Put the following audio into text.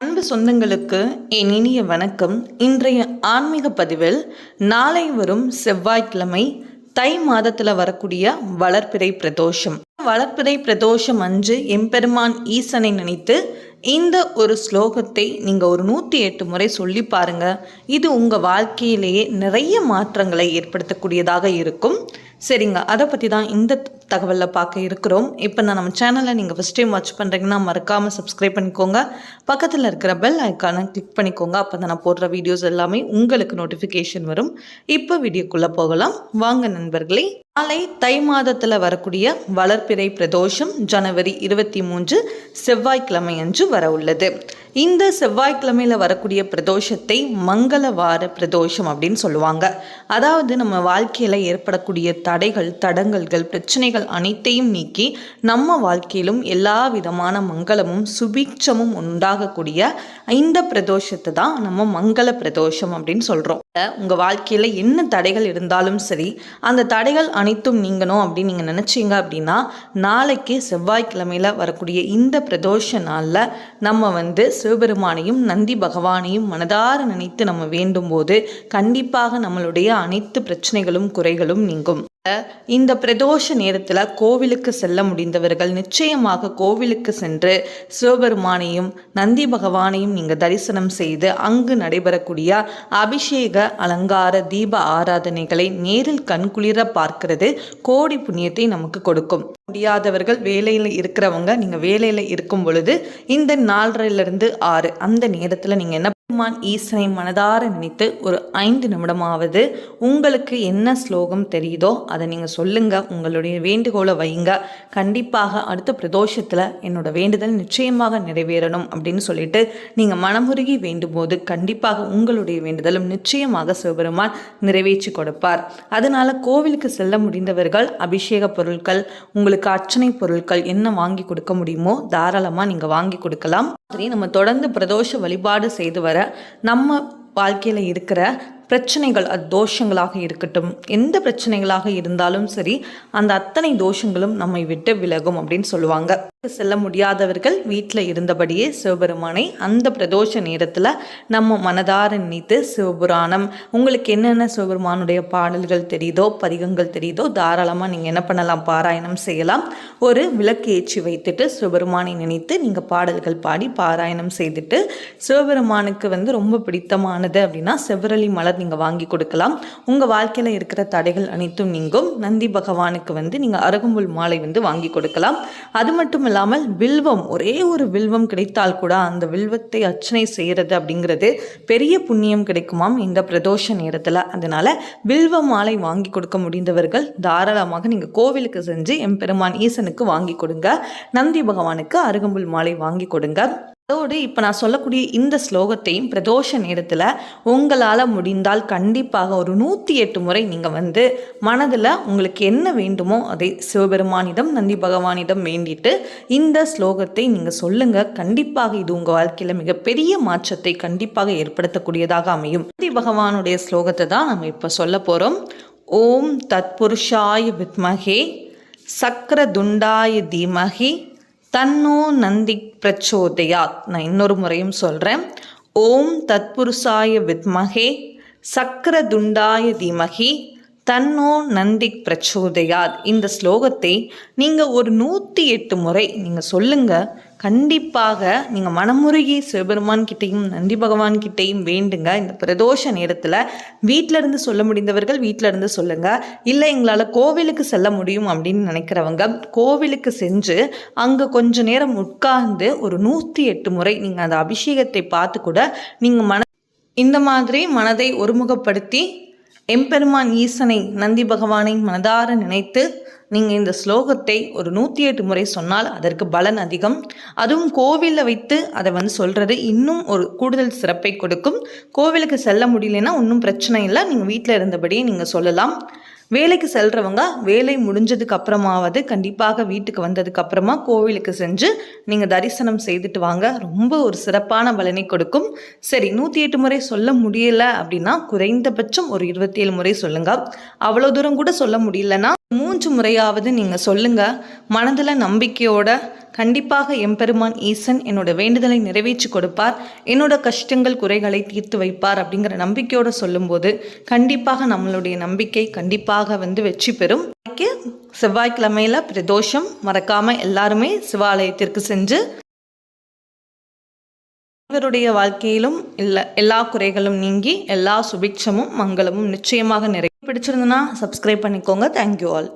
அன்பு சொந்தங்களுக்கு என் இனிய வணக்கம். இன்றைய ஆன்மீக பதிவில் நாளை வரும் செவ்வாய்க்கிழமை தை மாதத்தில் வரக்கூடிய வளர்ப்பிறை பிரதோஷம். வளர்ப்பிறை பிரதோஷம் அன்று எம்பெருமான் ஈசனை நினைத்து இந்த ஒரு ஸ்லோகத்தை நீங்கள் ஒரு நூற்றி எட்டு முறை சொல்லி பாருங்க. இது உங்கள் வாழ்க்கையிலேயே நிறைய மாற்றங்களை ஏற்படுத்தக்கூடியதாக இருக்கும். சரிங்க. அதை பற்றி தான் இந்த தகவலில் பார்க்க இருக்கிறோம். இப்போ நான் நம்ம சேனலை நீங்கள் ஃபஸ்ட் டைம் வாட்ச் பண்ணுறீங்கன்னா மறக்காமல் சப்ஸ்கிரைப் பண்ணிக்கோங்க. பக்கத்தில் இருக்கிற பெல் ஐக்கானை கிளிக் பண்ணிக்கோங்க. அப்போ தான் நான் போடுற வீடியோஸ் எல்லாமே உங்களுக்கு நோட்டிஃபிகேஷன் வரும். இப்போ வீடியோக்குள்ளே போகலாம். வாங்க நண்பர்களே. நாளை தை மாதத்தில் வரக்கூடிய வளர்ப்பிறை பிரதோஷம் ஜனவரி இருபத்தி மூன்று செவ்வாய்க்கிழமை அன்று வர உள்ளது இந்த செவ்வாய்க்கிழமையில் வரக்கூடிய பிரதோஷத்தை மங்கள வார பிரதோஷம் அப்படின்னு சொல்லுவாங்க. அதாவது நம்ம வாழ்க்கையில் ஏற்படக்கூடிய தடைகள் தடங்கல்கள் பிரச்சனைகள் அனைத்தையும் நீக்கி நம்ம வாழ்க்கையிலும் எல்லா விதமான மங்களமும் சுபீட்சமும் உண்டாகக்கூடிய இந்த பிரதோஷத்தை தான் நம்ம மங்கள பிரதோஷம் அப்படின்னு சொல்கிறோம் உங்கள் வாழ்க்கையில் என்ன தடைகள் இருந்தாலும் சரி அந்த தடைகள் அனைத்தும் நீங்கணும் அப்படின்னு நீங்கள் நினச்சிங்க அப்படின்னா நாளைக்கு செவ்வாய்க்கிழமையில் வரக்கூடிய இந்த பிரதோஷ நாளில் நம்ம வந்து சிவபெருமானையும் நந்தி பகவானையும் மனதார நினைத்து நம்ம வேண்டும் போது கண்டிப்பாக நம்மளுடைய அனைத்து பிரச்சனைகளும் குறைகளும் நீங்கும். இந்த பிரதோஷ நேரத்தில் கோவிலுக்கு செல்ல முடிந்தவர்கள் நிச்சயமாக கோவிலுக்கு சென்று சிவபெருமானையும் நந்தி பகவானையும் நீங்கள் தரிசனம் செய்து அங்கு நடைபெறக்கூடிய அபிஷேக அலங்கார தீப ஆராதனைகளை நேரில் கண்குளிர பார்க்கிறது கோடி புண்ணியத்தை நமக்கு கொடுக்கும். முடியாதவர்கள் வேலையில் இருக்கிறவங்க நீங்கள் வேலையில் இருக்கும் பொழுது இந்த நாலரைலேருந்து ஆறு அந்த நேரத்தில் நீங்கள் என்ன பெருமான் ஈசனை மனதார நினைத்து ஒரு ஐந்து நிமிடமாவது உங்களுக்கு என்ன ஸ்லோகம் தெரியுதோ அதை நீங்கள் சொல்லுங்கள் உங்களுடைய வேண்டுகோளை வைங்க. கண்டிப்பாக அடுத்த பிரதோஷத்தில் என்னோட வேண்டுதல் நிச்சயமாக நிறைவேறணும் அப்படின்னு சொல்லிட்டு நீங்கள் மனமுருகி வேண்டும் போது கண்டிப்பாக உங்களுடைய வேண்டுதலும் நிச்சயமாக சிவபெருமான் நிறைவேற்றி கொடுப்பார். அதனால் கோவிலுக்கு செல்ல முடிந்தவர்கள் அபிஷேக பொருட்கள் உங்களுக்கு அர்ச்சனை பொருட்கள் என்ன வாங்கி கொடுக்க முடியுமோ தாராளமாக நீங்கள் வாங்கி கொடுக்கலாம். சரி நம்ம தொடர்ந்து பிரதோஷ வழிபாடு செய்து வர நம்ம வாழ்க்கையில் இருக்கிற பிரச்சனைகள் அது தோஷங்களாக இருக்கட்டும். எந்த பிரச்சனைகளாக இருந்தாலும் சரி அந்த அத்தனை தோஷங்களும் நம்மை விட்டு விலகும் அப்படின்னு சொல்லுவாங்க. செல்ல முடியாதவர்கள் வீட்டில் இருந்தபடியே சிவபெருமானை அந்த பிரதோஷ நேரத்தில் நம்ம மனதார நினைத்து சிவபுராணம் உங்களுக்கு என்னென்ன சிவபெருமானுடைய பாடல்கள் தெரியுதோ பதிகங்கள் தெரியுதோ தாராளமாக நீங்கள் என்ன பண்ணலாம் பாராயணம் செய்யலாம். ஒரு விளக்கு ஏற்றி வைத்துட்டு சிவபெருமானை நினைத்து நீங்கள் பாடல்கள் பாடி பாராயணம் செய்துட்டு சிவபெருமானுக்கு வந்து ரொம்ப பிடித்தமானது அப்படின்னா செவ்வரளி மலர் நீங்கள் வாங்கி கொடுக்கலாம். உங்கள் வாழ்க்கையில் இருக்கிற தடைகள் அனைத்தும் நீங்கும். நந்தி பகவானுக்கு வந்து நீங்கள் அருகம்புல் மாலை வந்து வாங்கி கொடுக்கலாம். அது மட்டும் இல்லாமல் வில்வம் ஒரே ஒரு வில்வம் கிடைத்தால் கூட அந்த வில்வத்தை அர்ச்சனை செய்கிறது அப்படிங்கிறது பெரிய புண்ணியம் கிடைக்குமாம் இந்த பிரதோஷ நேரத்தில். அதனால் வில்வ மாலை வாங்கி கொடுக்க முடிந்தவர்கள் தாராளமாக நீங்கள் கோவிலுக்கு செஞ்சு எம்பெருமான் ஈசனுக்கு வாங்கி கொடுங்க. நந்தி பகவானுக்கு அருகம்புல் மாலை வாங்கி கொடுங்க. அதோடு இப்போ நான் சொல்லக்கூடிய இந்த ஸ்லோகத்தையும் பிரதோஷ நேரத்தில் உங்களால் முடிந்தால் கண்டிப்பாக ஒரு நூற்றி எட்டு முறை நீங்கள் வந்து மனதில் உங்களுக்கு என்ன வேண்டுமோ அதை சிவபெருமானிடம் நந்தி பகவானிடம் வேண்டிட்டு இந்த ஸ்லோகத்தை நீங்கள் சொல்லுங்கள் கண்டிப்பாக இது உங்கள் வாழ்க்கையில் மிகப்பெரிய மாற்றத்தை கண்டிப்பாக ஏற்படுத்தக்கூடியதாக அமையும். நந்தி பகவானுடைய ஸ்லோகத்தை தான் நம்ம இப்போ சொல்ல போகிறோம் ஓம் தத்புருஷாய வித்மகே சக்கரதுண்டாய தீமகி தன்னோ நந்தி பிரச்சோதயாத். நான் இன்னொரு முறையும் சொல்கிறேன் ஓம் தத்புருஷாய வித்மகே சக்கரதுண்டாய தீமகி தன்னோ நந்தி பிரச்சோதயாத். இந்த ஸ்லோகத்தை நீங்கள் ஒரு நூற்றி எட்டு முறை நீங்கள் சொல்லுங்கள் கண்டிப்பாக நீங்கள் மனமுருகி சிவபெருமான் கிட்டையும் நந்தி பகவான் கிட்டையும் வேண்டுங்க. இந்த பிரதோஷ நேரத்தில் வீட்டிலேருந்து சொல்ல முடிந்தவர்கள் வீட்டில் இருந்து சொல்லுங்கள் இல்லை எங்களால் கோவிலுக்கு செல்ல முடியும் அப்படின்னு நினைக்கிறவங்க கோவிலுக்கு சென்று அங்கே கொஞ்ச நேரம் உட்கார்ந்து ஒரு நூற்றி எட்டு முறை நீங்கள் அந்த அபிஷேகத்தை பார்த்து கூட நீங்கள் மன இந்த மாதிரி மனதை ஒருமுகப்படுத்தி எம்பெருமான் ஈசனை நந்தி பகவானை மனதார நினைத்து நீங்கள் இந்த ஸ்லோகத்தை ஒரு நூற்றி எட்டு முறை சொன்னால் அதற்கு பலன் அதிகம். அதுவும் கோவிலில் வைத்து அதை வந்து சொல்கிறது இன்னும் ஒரு கூடுதல் சிறப்பை கொடுக்கும். கோவிலுக்கு செல்ல முடியலன்னா ஒன்றும் பிரச்சனை இல்லை. நீங்கள் வீட்டில் இருந்தபடியே நீங்கள் சொல்லலாம். வேலைக்கு செல்கிறவங்க வேலை முடிஞ்சதுக்கு அப்புறமாவது கண்டிப்பாக வீட்டுக்கு வந்ததுக்கு அப்புறமா கோவிலுக்கு செஞ்சு நீங்கள் தரிசனம் செய்துட்டு வாங்க. ரொம்ப ஒரு சிறப்பான பலனை கொடுக்கும். சரி நூற்றி எட்டு முறை சொல்ல முடியல அப்படின்னா குறைந்தபட்சம் ஒரு இருபத்தி ஏழு முறை சொல்லுங்கள் அவ்வளோ தூரம் கூட சொல்ல முடியலன்னா மூன்று முறையாவது நீங்கள் சொல்லுங்கள் மனதில் நம்பிக்கையோட கண்டிப்பாக எம்பெருமான் ஈசன் என்னோட வேண்டுதலை நிறைவேற்றி கொடுப்பார். என்னோட கஷ்டங்கள் குறைகளை தீர்த்து வைப்பார் அப்படிங்கிற நம்பிக்கையோடு சொல்லும்போது கண்டிப்பாக நம்மளுடைய நம்பிக்கை கண்டிப்பாக வந்து வெற்றி பெறும். செவ்வாய்க்கிழமையில் பிரதோஷம். மறக்காமல் எல்லாருமே சிவாலயத்திற்கு சென்று இவருடைய வாழ்க்கையிலும் இல்லை எல்லா குறைகளும் நீங்கி எல்லா சுபிக்ஷமும் மங்களமும் நிச்சயமாக நிறை பிடிச்சிருந்தனா சப்ஸ்கிரைப் பண்ணிக்கோங்க. Thank you all